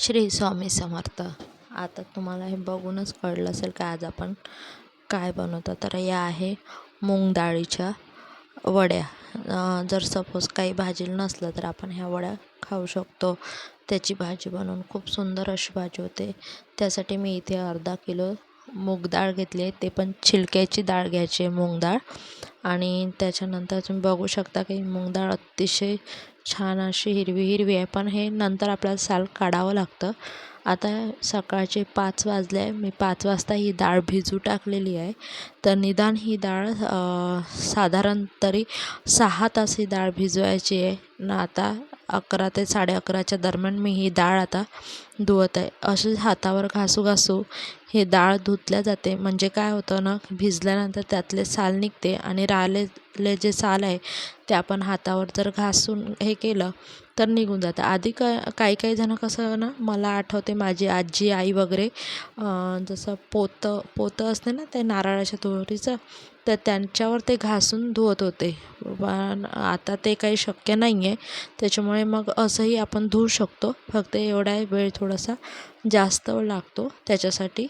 श्री स्वामी समर्थ. आता तुम्हाला हे बघूनच कळलं असेल का आज आपण काय बनवतो. तर या आहे मूग डाळीच्या वड्या जर सपोज काही भाजी नसलं तर आपण ह्या वड्या खाऊ शकतो. त्याची भाजी बनवून खूप सुंदर अशी भाजी होते. त्यासाठी मी इथे अर्धा किलो मूग डाळ घेतली आहे. ते पण छिलक्याची डाळ घ्यायची आहे मूग डाळ आणि त्याच्यानंतर तुम्ही बघू शकता की मूग डाळ अतिशय छान अशी हिरवी हिरवी आहे. पण हे नंतर आपल्याला साल काढावं लागतं. आता सकाळचे पाच वाजले. आहे मी पाच वाजता ही डाळ भिजू टाकलेली आहे. तर निदान ही डाळ साधारण तरी सहा तास ही डाळ भिजवायची आहे. न आता अकरा ते साडे अकराच्या दरम्यान मी ही डाळ आता धुवत आहे. अशीच हातावर घासू घासू हे डाळ धुतल्या जाते. म्हणजे काय होतं ना भिजल्यानंतर त्यातले साल निघते आणि राहिलेले जे साल आहे ते आपण हातावर जर घासून हे केलं तर निघून जातं. आधी क काही काही जणं कसं ना मला आठवते माझी आजी आई वगैरे जसं पोतं पोतं असते ना ते नारळाच्या दोरीचं तर त्यांच्यावर ते घासून धुवत होते. पण आता ते काही शक्य नाही आहे त्याच्यामुळे मग असंही आपण धुवू शकतो. फक्त एवढा वेळ थोडासा जास्त लागतो त्याच्यासाठी.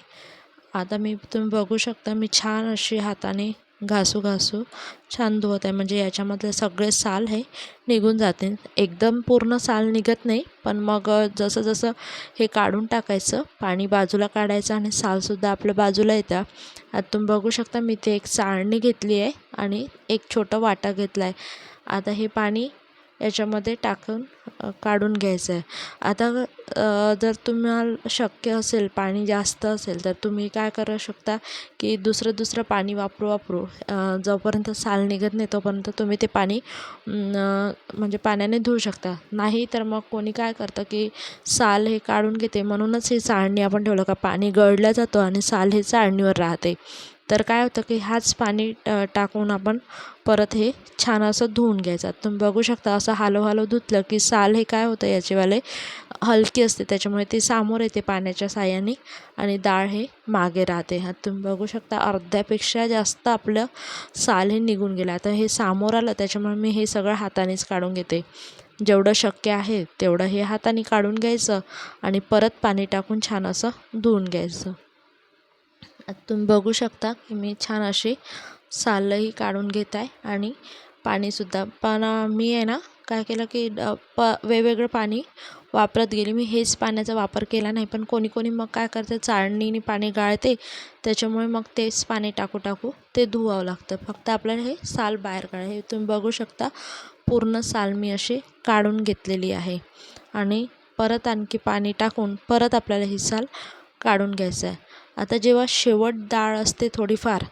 आता मी तुम्ही बघू शकता मी छान अशी हाताने घासू घासू छान धुवत आहे. म्हणजे याच्यामधले सगळे साल हे निघून जाते एकदम पूर्ण साल निघत नाही पण मग जसं जसं हे काढून टाकायचं पाणी बाजूला काढायचं आणि सालसुद्धा आपल्या बाजूला येतं आता तुम्ही बघू शकता मी ते एक चाळणी घेतली आहे आणि एक छोटं वाटा घेतला आहे. आता हे पाणी याच्यामध्ये टाकून काढून घ्यायचं आहे. आता जर तुम्हाला शक्य असेल पाणी जास्त असेल तर तुम्ही काय करू शकता की दुसरं दुसरं पाणी वापरू वापरू. जोपर्यंत साल निघत नाही तोपर्यंत तुम्ही ते पाणी म्हणजे पाण्याने धुवू शकता. नाही तर मग कोणी काय करतं की साल हे काढून घेते. म्हणूनच ही चाळणी आपण ठेवलं का पाणी गळलं जातं आणि साल हे चाळणीवर राहते. तर काय होतं की हाच पाणी टाकून आपण परत हे छान असं धुवून घ्यायचं. तुम्ही बघू शकता असं हालो हालो धुतलं की साल हे काय होतं याचेवाले हलकी असते त्याच्यामुळे ते सामोर येते पाण्याच्या साह्याने आणि डाळ हे मागे राहते. हा तुम्ही बघू शकता अर्ध्यापेक्षा जास्त आपलं साल हे निघून गेलं. आता हे सामोर आलं त्याच्यामुळे मी हे सगळं हातानेच काढून घेते. जेवढं शक्य आहे तेवढं हे हाताने काढून घ्यायचं आणि परत पाणी टाकून छान असं धुवून घ्यायचं. आता तुम्ही बघू शकता की मी छान अशी सालही काढून घेत आहे आणि पाणीसुद्धा. पण मी आहे ना काय केलं की ड- प वेगवेगळं पाणी वापरत गेली. मी हेच पाण्याचा वापर केला नाही. पण कोणी कोणी मग काय करते चाळणीने पाणी गाळते. त्याच्यामुळे मग तेच पाणी टाकू टाकू ते धुवावं लागतं. फक्त आपल्याला हे साल बाहेर काढा हे तुम्ही बघू शकता पूर्ण साल मी अशी काढून घेतलेली आहे. आणि परत आणखी पाणी टाकून परत आपल्याला ही साल काढून घ्यायचं आहे. आता जेव्हा शेवट डाळ असते थोडीफार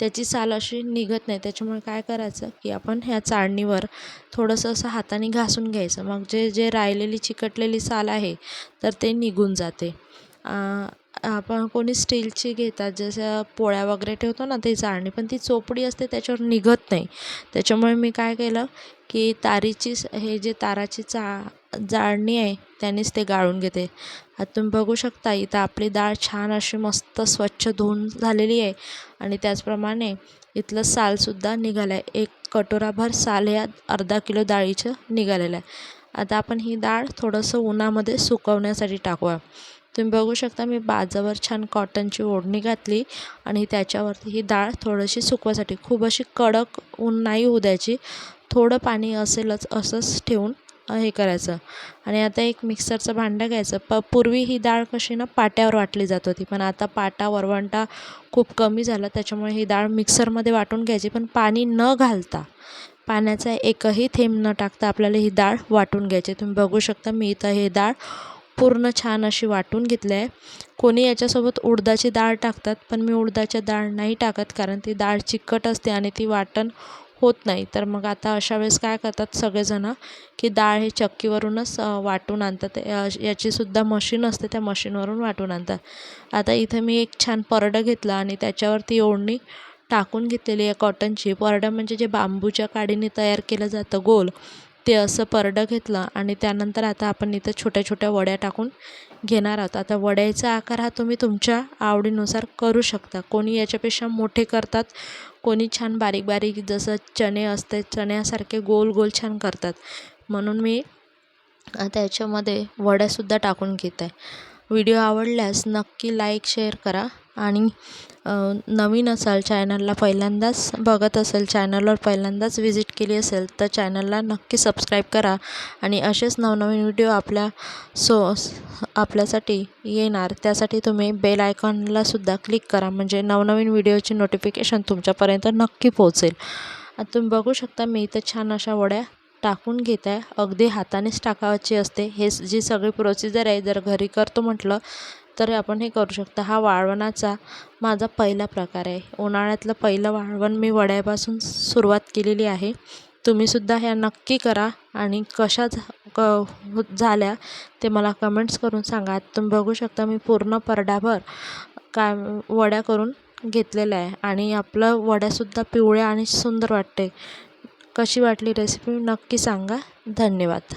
त्याची साल अशी निघत नाही. त्याच्यामुळे काय करायचं की आपण ह्या चाळणीवर थोडंसं असं हाताने घासून घ्यायचं. मग जे जे राहिलेली चिकटलेली साल आहे तर ते निघून जाते. आपण कोणी स्टीलची घेतात जसं पोळ्या वगैरे ठेवतो ना ते चाळणी पण ती चोपडी असते त्याच्यावर निघत नाही. त्याच्यामुळे मी काय केलं की तारीची हे जे ताराची चा जाळणी आहे त्यानेच ते गाळून घेते. आता तुम्ही बघू शकता इथं आपली डाळ छान अशी मस्त स्वच्छ धुवून झालेली आहे. आणि त्याचप्रमाणे इथलं सालसुद्धा निघालं आहे एक कटोराभर साल ह्या अर्धा किलो डाळीचं निघालेलं आहे. आता आपण ही डाळ थोडंसं उन्हामध्ये सुकवण्यासाठी टाकूया. तुम्ही बघू शकता मी बाजावर छान कॉटनची ओढणी घातली आणि त्याच्यावरती ही डाळ थोडीशी सुकवायसाठी. खूप अशी कडक ऊन नाही होऊ द्यायची. थोडं पाणी असेलच असंच ठेवून हे करायचं. आणि आता एक मिक्सरचं भांडं घ्यायचं. प पूर्वी ही डाळ कशी ना पाट्यावर वाटली जात होती. पण आता पाटा वरवंटा खूप कमी झाला. त्याच्यामुळे ही डाळ मिक्सरमध्ये वाटून घ्यायची. पण पाणी न घालता पाण्याचा एकही थेंब न टाकता आपल्याला ही डाळ वाटून घ्यायची. तुम्ही बघू शकता मी इथं हे डाळ पूर्ण छान अशी वाटून घेतली आहे. कोणी याच्यासोबत उडदाची डाळ टाकतात पण मी उडदाची डाळ नाही टाकत. कारण ती डाळ चिकट असते आणि ती वाटण होत नाही. तर मग आता अशा वेळेस काय करतात सगळेजणं की डाळ हे चक्कीवरूनच वाटून आणतात. याचीसुद्धा मशीन असते त्या मशीनवरून वाटून आणतात. आता इथं मी एक छान परडं घेतलं आणि त्याच्यावरती ओढणी टाकून घेतलेली आहे कॉटनची. परडं म्हणजे जे बांबूच्या काडीने तयार केलं जातं गोल ते असं परडं घेतलं आणि त्यानंतर आता आपण इथं छोट्या छोट्या वड्या टाकून घेणार आहोत. आता वड्याचा आकार हा तुम्ही तुमच्या आवडीनुसार करू शकता. कोणी याच्यापेक्षा मोठे करतात कोणी छान बारीक बारीक जसं चणे असते चण्यासारखे गोल गोल छान करतात. म्हणून मी आता याच्यामध्ये वड्यासुद्धा टाकून घेत. आहे व्हिडिओ आवडल्यास नक्की लाईक शेअर करा. आणि नवीन असाल चॅनलला पहिल्यांदाच बघत असेल चॅनलवर पहिल्यांदाच व्हिजिट केली असेल तर चॅनलला नक्की सबस्क्राईब करा. आणि असेच नवनवीन व्हिडिओ आपल्या सो आपल्यासाठी येणार. त्यासाठी तुम्ही बेल आयकॉनला सुद्धा क्लिक करा. म्हणजे नवनवीन व्हिडिओची नोटिफिकेशन तुमच्यापर्यंत नक्की पोहोचेल. आता तुम्ही बघू शकता मी इथं छान अशा वड्या टाकून घेत. आहे अगदी हातानेच टाकावायची असते. हे जी सगळी प्रोसिजर आहे जर घरी करतो म्हटलं तर आपण हे करू शकता. हा वाळवणाचा माझा पहिला प्रकार आहे. उन्हाळ्यातलं पहिलं वाळवण मी वड्यापासून सुरुवात केलेली आहे. तुम्हीसुद्धा ह्या नक्की करा आणि कशा झा क हो-, झाल्या ते मला कमेंट्स करून सांगा. तुम्ही बघू शकता मी पूर्ण परडाभर काय वड्या करून घेतलेल्या आहे आणि आपलं वड्यासुद्धा पिवळ्या आणि सुंदर वाटते कशी वाटली रेसिपी नक्की सांगा. धन्यवाद.